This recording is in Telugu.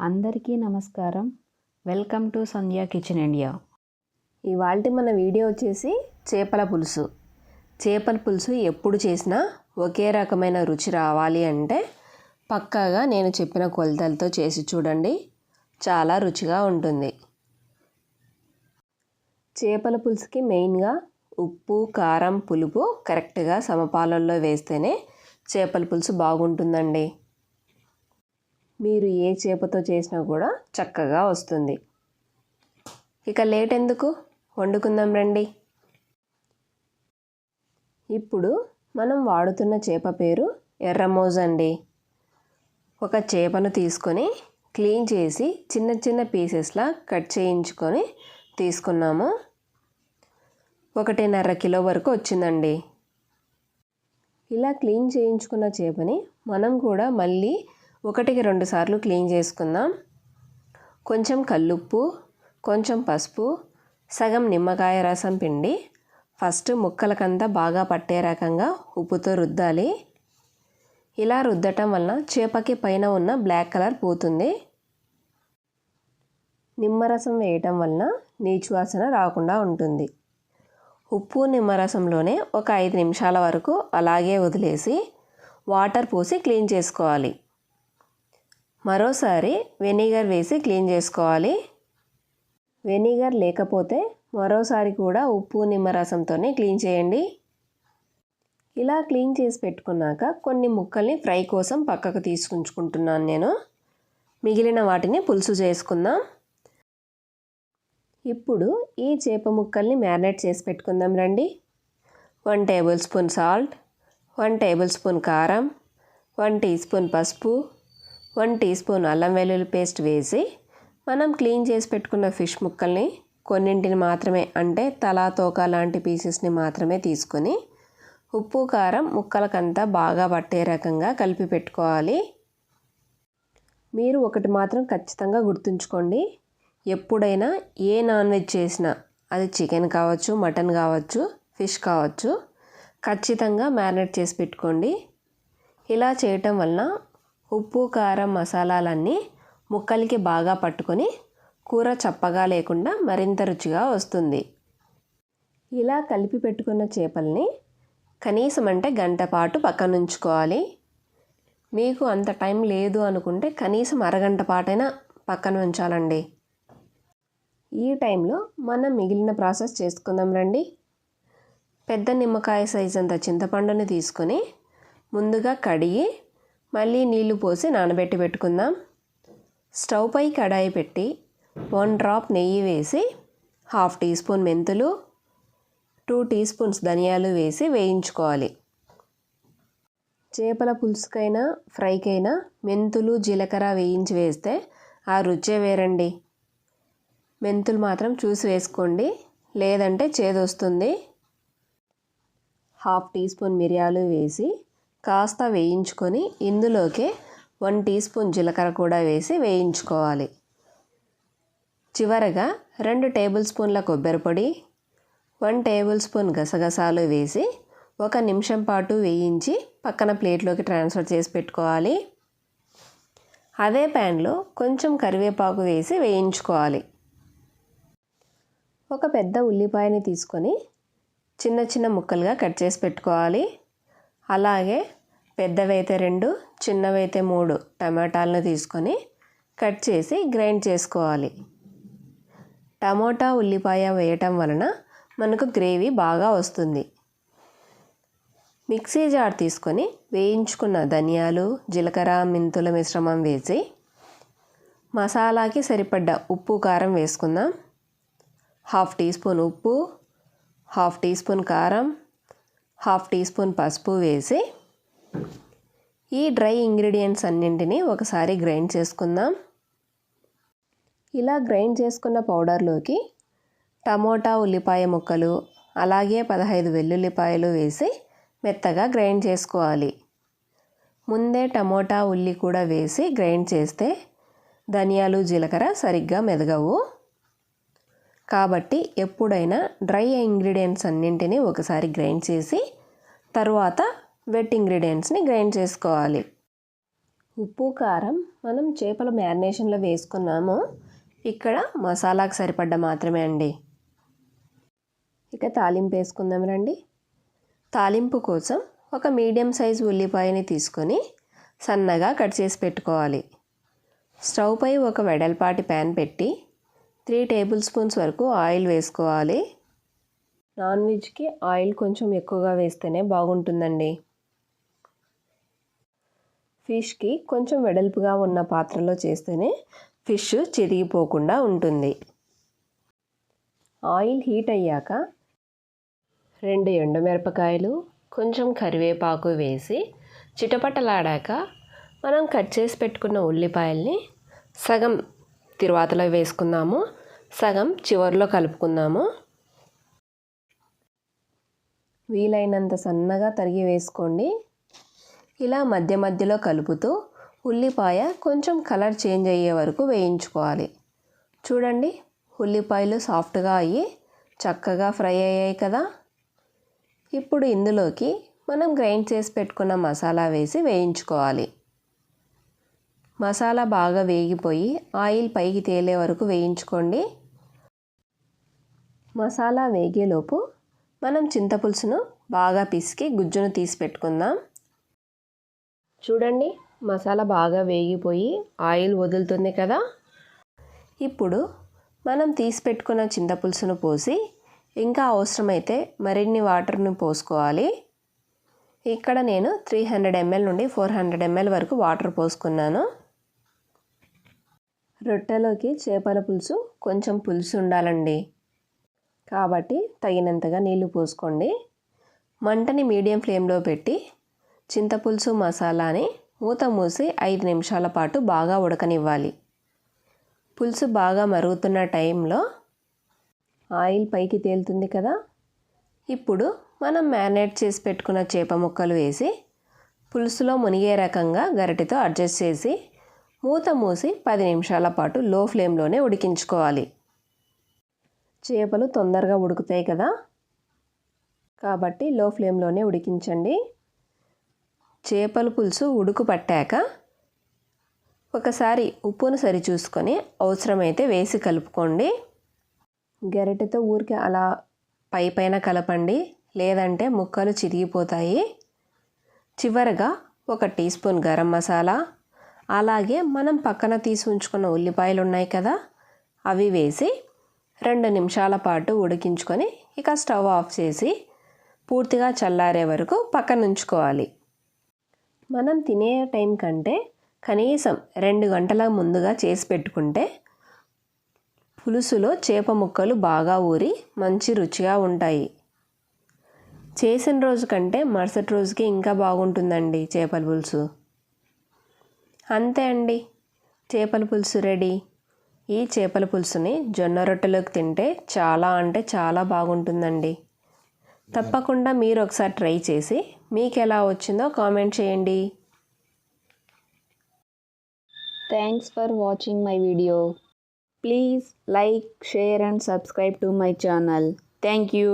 అందరికీ నమస్కారం. Welcome to Sandhya kitchen India. ఇవాళ మన వీడియో వచ్చేసి చేపల పులుసు. చేపల పులుసు ఎప్పుడు చేసినా ఒకే రకమైన రుచి రావాలి అంటే పక్కాగా నేను చెప్పిన కొలతలతో చేసి చూడండి. చాలా రుచిగా ఉంటుంది. చేపల పులుసుకి మెయిన్గా ఉప్పు కారం పులుపు కరెక్ట్గా సమపాలల్లో వేస్తేనే చేపల పులుసు బాగుంటుందండి. మీరు ఏ చేపతో చేసినా కూడా చక్కగా వస్తుంది. ఇక లేట్ ఎందుకు? వండుకుందాం రండి. ఇప్పుడు మనం వాడుతున్న చేప పేరు ఎర్రమోజ్ అండి. ఒక చేపను తీసుకొని క్లీన్ చేసి చిన్న చిన్న పీసెస్లా కట్ చేయించుకొని తీసుకున్నాము. ఒకటిన్నర కిలో వరకు వచ్చిందండి. ఇలా క్లీన్ చేయించుకున్న చేపని మనం కూడా మళ్ళీ ఒకటికి రెండు సార్లు క్లీన్ చేసుకుందాం. కొంచెం కల్లుప్పు కొంచెం పసుపు సగం నిమ్మకాయ రసం పిండి ఫస్ట్ ముక్కలకంతా బాగా పట్టే రకంగా ఉప్పుతో రుద్దాలి. ఇలా రుద్దటం వలన చేపకి పైన ఉన్న బ్లాక్ కలర్ పోతుంది. నిమ్మరసం వేయటం వలన నీచు వాసన రాకుండా ఉంటుంది. ఉప్పు నిమ్మరసంలోనే ఒక ఐదు నిమిషాల వరకు అలాగే వదిలేసి వాటర్ పోసి క్లీన్ చేసుకోవాలి. మరోసారి వెనిగర్ వేసి క్లీన్ చేసుకోవాలి. వెనిగర్ లేకపోతే మరోసారి కూడా ఉప్పు నిమ్మరసంతోనే క్లీన్ చేయండి. ఇలా క్లీన్ చేసి పెట్టుకున్నాక కొన్ని ముక్కల్ని ఫ్రై కోసం పక్కకు తీసుకుంటున్నాను నేను. మిగిలిన వాటిని పులుసు చేసుకుందాం. ఇప్పుడు ఈ చేప ముక్కల్ని మ్యారినేట్ చేసి పెట్టుకుందాం రండి. One tablespoon salt one tablespoon కారం వన్ టీ స్పూన్ పసుపు వన్ టీ స్పూన్ అల్లం వెల్లుల్లి పేస్ట్ వేసి మనం క్లీన్ చేసి పెట్టుకున్న ఫిష్ ముక్కల్ని కొన్నింటిని మాత్రమే అంటే తలా తోక లాంటి పీసెస్ని మాత్రమే తీసుకొని ఉప్పు కారం ముక్కలకంతా బాగా పట్టే రకంగా కలిపి పెట్టుకోవాలి. మీరు ఒకటి మాత్రం ఖచ్చితంగా గుర్తుంచుకోండి. ఎప్పుడైనా ఏ నాన్ వెజ్ చేసినా అది చికెన్ కావచ్చు మటన్ కావచ్చు ఫిష్ కావచ్చు ఖచ్చితంగా మ్యారినేట్ చేసి పెట్టుకోండి. ఇలా చేయటం వలన ఉప్పు కారం మసాలాలన్నీ ముక్కలకి బాగా పట్టుకొని కూర చప్పగా లేకుండా మరింత రుచిగా వస్తుంది. ఇలా కలిపి పెట్టుకున్న చేపల్ని కనీసం అంటే గంట పాటు పక్కన ఉంచుకోవాలి మీకు అంత టైం లేదు అనుకుంటే కనీసం అరగంట పాటైనా పక్కన ఉంచాలండి ఈ టైంలో మనం మిగిలిన ప్రాసెస్ చేసుకుందాం రండి. పెద్ద నిమ్మకాయ సైజ్ అంత చింతపండుని తీసుకొని ముందుగా కడిగి మళ్ళీ నీళ్ళు పోసి నానబెట్టి పెట్టుకుందాం. స్టవ్ పై కడాయి పెట్టి వన్ డ్రాప్ నెయ్యి వేసి హాఫ్ టీ స్పూన్ మెంతులు టూ టీ స్పూన్స్ ధనియాలు వేసి వేయించుకోవాలి. చేపల పులుసుకైనా ఫ్రైకైనా మెంతులు జీలకర్ర వేయించి వేస్తే ఆ రుచే వేరండి. మెంతులు మాత్రం చూసి వేసుకోండి లేదంటే చేదొస్తుంది. హాఫ్ టీ స్పూన్ మిరియాలు వేసి కాస్త వేయించుకొని ఇందులోకే వన్ టీ స్పూన్ జీలకర్ర కూడా వేసి వేయించుకోవాలి. చివరగా రెండు టేబుల్ స్పూన్ల కొబ్బరి పొడి వన్ టేబుల్ స్పూన్ గసగసాలు వేసి ఒక నిమిషం పాటు వేయించి పక్కన ప్లేట్లోకి ట్రాన్స్ఫర్ చేసి పెట్టుకోవాలి. అదే ప్యాన్లో కొంచెం కరివేపాకు వేసి వేయించుకోవాలి. ఒక పెద్ద ఉల్లిపాయని తీసుకొని చిన్న చిన్న ముక్కలుగా కట్ చేసి పెట్టుకోవాలి. అలాగే పెద్దవైతే రెండు చిన్నవైతే మూడు టమాటాలను తీసుకొని కట్ చేసి గ్రైండ్ చేసుకోవాలి. టమోటా ఉల్లిపాయ వేయటం వలన మనకు గ్రేవీ బాగా వస్తుంది. మిక్సీ జార్ తీసుకొని వేయించుకున్న ధనియాలు జీలకర్ర మెంతుల మిశ్రమం వేసి మసాలాకి సరిపడ్డ ఉప్పు కారం వేసుకుందాం. హాఫ్ టీ స్పూన్ ఉప్పు హాఫ్ టీ స్పూన్ కారం హాఫ్ టీ స్పూన్ పసుపు వేసి ఈ డ్రై ఇంగ్రీడియంట్స్ అన్నింటినీ ఒకసారి గ్రైండ్ చేసుకుందాం. ఇలా గ్రైండ్ చేసుకున్న పౌడర్లోకి టమోటా ఉల్లిపాయ ముక్కలు అలాగే పదహైదు వెల్లుల్లిపాయలు వేసి మెత్తగా గ్రైండ్ చేసుకోవాలి. ముందే టమోటా ఉల్లి కూడా వేసి గ్రైండ్ చేస్తే ధనియాలు జీలకర్ర సరిగ్గా మెదగవు. కాబట్టి ఎప్పుడైనా డ్రై ఇంగ్రీడియంట్స్ అన్నింటినీ ఒకసారి గ్రైండ్ చేసి తరువాత వెట్ ఇంగ్రీడియంట్స్ని గ్రైండ్ చేసుకోవాలి. ఉప్పు కారం మనం చేపల మ్యారినేషన్లో వేసుకున్నాము. ఇక్కడ మసాలాకు సరిపడ్డ మాత్రమే అండి. ఇక తాలింపు వేసుకుందాం రండి. తాలింపు కోసం ఒక మీడియం సైజు ఉల్లిపాయని తీసుకొని సన్నగా కట్ చేసి పెట్టుకోవాలి. స్టవ్ పై ఒక వెడల్పాటి ప్యాన్ పెట్టి త్రీ టేబుల్ స్పూన్స్ వరకు ఆయిల్ వేసుకోవాలి. నాన్ వెజ్కి ఆయిల్ కొంచెం ఎక్కువగా వేస్తేనే బాగుంటుందండి. ఫిష్కి కొంచెం వెడల్పుగా ఉన్న పాత్రలో చేస్తేనే ఫిష్ చిరిగిపోకుండా ఉంటుంది. ఆయిల్ హీట్ అయ్యాక రెండు ఎండుమిరపకాయలు కొంచెం కరివేపాకు వేసి చిటపటలాడాక మనం కట్ చేసి పెట్టుకున్న ఉల్లిపాయల్ని సగం తిరువాతలో వేసుకుందాము సగం చివరిలో కలుపుకుందాము. వీలైనంత సన్నగా తరిగి వేసుకోండి. ఇలా మధ్య మధ్యలో కలుపుతూ ఉల్లిపాయ కొంచెం కలర్ చేంజ్ అయ్యే వరకు వేయించుకోవాలి. చూడండి ఉల్లిపాయలు సాఫ్ట్గా అయ్యి చక్కగా ఫ్రై అయ్యాయి కదా. ఇప్పుడు ఇందులోకి మనం గ్రైండ్ చేసి పెట్టుకున్న మసాలా వేసి వేయించుకోవాలి. మసాలా బాగా వేగిపోయి ఆయిల్ పైకి తేలే వరకు వేయించుకోండి. మసాలా వేగేలోపు మనం చింతపులుసును బాగా పిసికి గుజ్జును తీసి పెట్టుకుందాం. చూడండి మసాలా బాగా వేగిపోయి ఆయిల్ వదులుతుంది కదా. ఇప్పుడు మనం తీసి పెట్టుకున్న చింతపులుసును పోసి ఇంకా అవసరమైతే మరిన్ని వాటర్ను పోసుకోవాలి. ఇక్కడ నేను త్రీ హండ్రెడ్ ఎంఎల్ నుండి ఫోర్ హండ్రెడ్ ఎంఎల్ వరకు వాటర్ పోసుకున్నాను. రొట్టెలోకి చేపల పులుసు కొంచెం పులుసు ఉండాలండి. కాబట్టి తగినంతగా నీళ్ళు పోసుకోండి. మంటని మీడియం ఫ్లేమ్లో పెట్టి చింతపులుసు మసాలాని మూత మూసి ఐదు నిమిషాల పాటు బాగా ఉడకనివ్వాలి. పులుసు బాగా మరుగుతున్న టైంలో ఆయిల్ పైకి తేలుతుంది కదా? ఇప్పుడు మనం మ్యారినేట్ చేసి పెట్టుకున్న చేప ముక్కలు వేసి పులుసులో మునిగే రకంగా గరిటెతో అడ్జస్ట్ చేసి మూత మూసి పది నిమిషాల పాటు లో ఫ్లేమ్లోనే ఉడికించుకోవాలి. చేపలు తొందరగా ఉడుకుతాయి కదా? కాబట్టి లో ఫ్లేమ్లోనే ఉడికించండి. చేపల పులుసు ఉడుకు పట్టాక ఒకసారి ఉప్పును సరిచూసుకొని అవసరమైతే వేసి కలుపుకోండి. గరిటెతో ఊరికి అలా పై పైన కలపండి. లేదంటే ముక్కలు చిరిగిపోతాయి. చివరగా ఒక టీ స్పూన్ గరం మసాలా. అలాగే మనం పక్కన తీసి ఉంచుకున్న ఉల్లిపాయలు ఉన్నాయి కదా? అవి వేసి రెండు నిమిషాల పాటు ఉడికించుకొని ఇక స్టవ్ ఆఫ్ చేసి పూర్తిగా చల్లారే వరకు పక్కన ఉంచుకోవాలి మనం తినే టైం కంటే కనీసం రెండు గంటల ముందుగా చేసి పెట్టుకుంటే పులుసులో చేప ముక్కలు బాగా ఊరి మంచి రుచిగా ఉంటాయి. చేసిన రోజు కంటే మరుసటి రోజుకి ఇంకా బాగుంటుందండి చేపల పులుసు. అంతే అండి. చేపల పులుసు రెడీ. ఈ చేపల పులుసుని జొన్న రొట్టెలోకి తింటే చాలా అంటే చాలా బాగుంటుందండి. తప్పకుండా మీరు ఒకసారి ట్రై చేసి మీకు ఎలా వచ్చిందో కామెంట్ చేయండి. Thanks for watching my video please like share and subscribe to my channel thank you